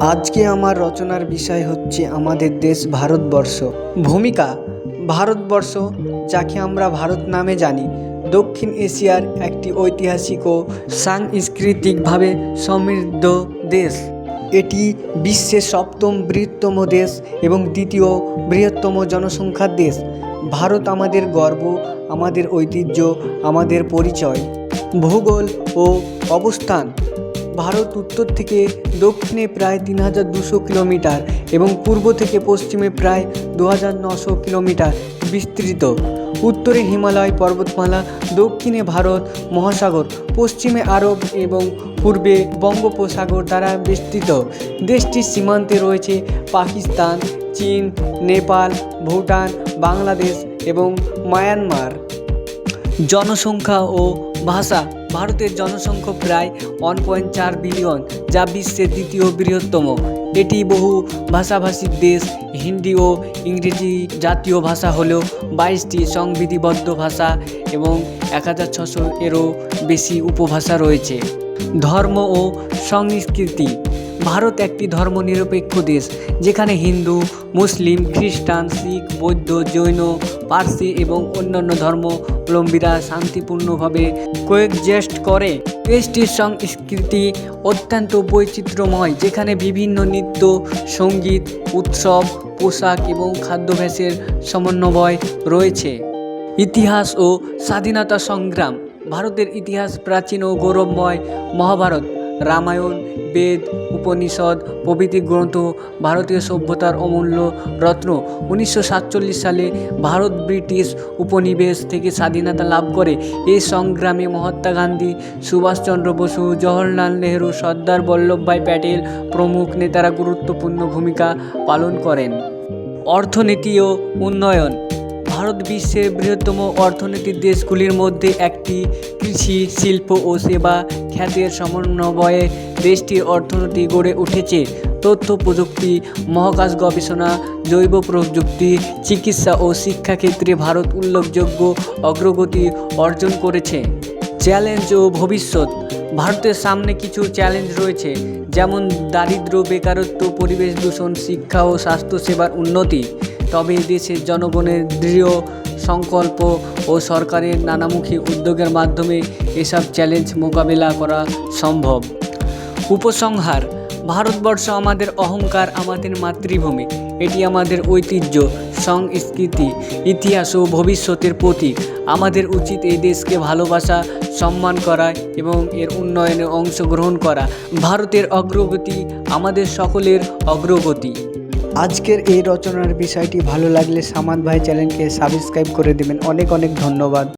আজকে আমার রচনার বিষয় হচ্ছে আমাদের দেশ ভারতবর্ষ। ভূমিকা, ভারতবর্ষ যাকে আমরা ভারত নামে জানি। দক্ষিণ এশিয়ার একটি ঐতিহাসিক ও সাংস্কৃতিকভাবে সমৃদ্ধ দেশ। এটি বিশ্বের সপ্তম বৃহত্তম দেশ এবং দ্বিতীয় বৃহত্তম জনসংখ্যার দেশ। ভারত আমাদের গর্ব, আমাদের ঐতিহ্য, আমাদের পরিচয়, ভূগোল ও অবস্থান। ভারত উত্তর থেকে দক্ষিণে প্রায় তিন হাজার দুশো কিলোমিটার এবং পূর্ব থেকে পশ্চিমে প্রায় দু হাজার নশো কিলোমিটার বিস্তৃত। উত্তরে হিমালয় পর্বতমালা, দক্ষিণে ভারত মহাসাগর, পশ্চিমে আরব এবং পূর্বে বঙ্গোপসাগর দ্বারা বিস্তৃত। দেশটির সীমান্তে রয়েছে পাকিস্তান, চীন, নেপাল, ভুটান, বাংলাদেশ এবং মায়ানমার। জনসংখ্যা ও ভাষা। ভারতের জনসংখ্যা প্রায় ওয়ান পয়েন্ট চার বিলিয়ন যা বিশ্বের দ্বিতীয় বৃহত্তম। এটি বহু ভাষাভাষীর দেশ, হিন্দি ও ইংরেজি জাতীয় ভাষা হলেও বাইশটি সংবিধিবদ্ধ ভাষা এবং এক হাজার ছশো এরও বেশি উপভাষা রয়েছে। ধর্ম ও সংস্কৃতি ভারত একটি ধর্মনিরপেক্ষ দেশ, যেখানে হিন্দু, মুসলিম, খ্রিস্টান, শিখ, বৌদ্ধ, জৈন, পার্সি এবং অন্যান্য ধর্মাবলম্বীরা শান্তিপূর্ণভাবে কোয়েকজেস্ট করে। দেশটির সংস্কৃতি অত্যন্ত বৈচিত্র্যময়, যেখানে বিভিন্ন নৃত্য, সংগীত, উৎসব, পোশাক এবং খাদ্যাভ্যাসের সমন্বয় রয়েছে। ইতিহাস ও স্বাধীনতা সংগ্রাম, ভারতের ইতিহাস প্রাচীন ও গৌরবময় মহাভারত। রামায়ণ, বেদ, উপনিষদ, প্রভৃতি গ্রন্থ, ভারতীয় সভ্যতার অমূল্য রত্ন। উনিশশো সাতচল্লিশ সালে ভারত ব্রিটিশ উপনিবেশ থেকে স্বাধীনতা লাভ করে। এই সংগ্রামে মহাত্মা গান্ধী, সুভাষচন্দ্র বসু, জওহরলাল নেহরু, সর্দার বল্লভভাই প্যাটেল প্রমুখ নেতারা গুরুত্বপূর্ণ ভূমিকা পালন করেন। অর্থনীতি ও উন্নয়ন ভারত বিশ্বের বৃহত্তম অর্থনৈতিক দেশগুলির মধ্যে একটি কৃষি, শিল্প ও সেবা খ্যাতের সমন্বয়ে দেশটির অর্থনীতি গড়ে উঠেছে। তথ্য প্রযুক্তি, মহাকাশ গবেষণা, জৈব প্রযুক্তি, চিকিৎসা ও শিক্ষাক্ষেত্রে ভারত উল্লেখযোগ্য অগ্রগতি অর্জন করেছে। চ্যালেঞ্জ ও ভবিষ্যৎ। ভারতের সামনে কিছু চ্যালেঞ্জ রয়েছে, যেমন দারিদ্র বেকারত্ব, পরিবেশ দূষণ, শিক্ষা ও স্বাস্থ্যসেবার উন্নতি। তবে দেশের জনগণের দৃঢ় সংকল্প ও সরকারের নানামুখী উদ্যোগের মাধ্যমে এসব চ্যালেঞ্জ মোকাবেলা করা সম্ভব। উপসংহার, ভারতবর্ষ আমাদের অহংকার, আমাদের মাতৃভূমি, এটি আমাদের ঐতিহ্য, সংস্কৃতি, ইতিহাস ও ভবিষ্যতের প্রতীক। আমাদের উচিত এই দেশকে ভালোবাসা, সম্মান করা এবং এর উন্নয়নে অংশগ্রহণ করা। ভারতের অগ্রগতি আমাদের সকলের অগ্রগতি। আজকের এই রচনার বিষয়টি ভালো লাগলে সামাদ ভাই চ্যানেলকে সাবস্ক্রাইব করে দেবেন। অনেক অনেক ধন্যবাদ।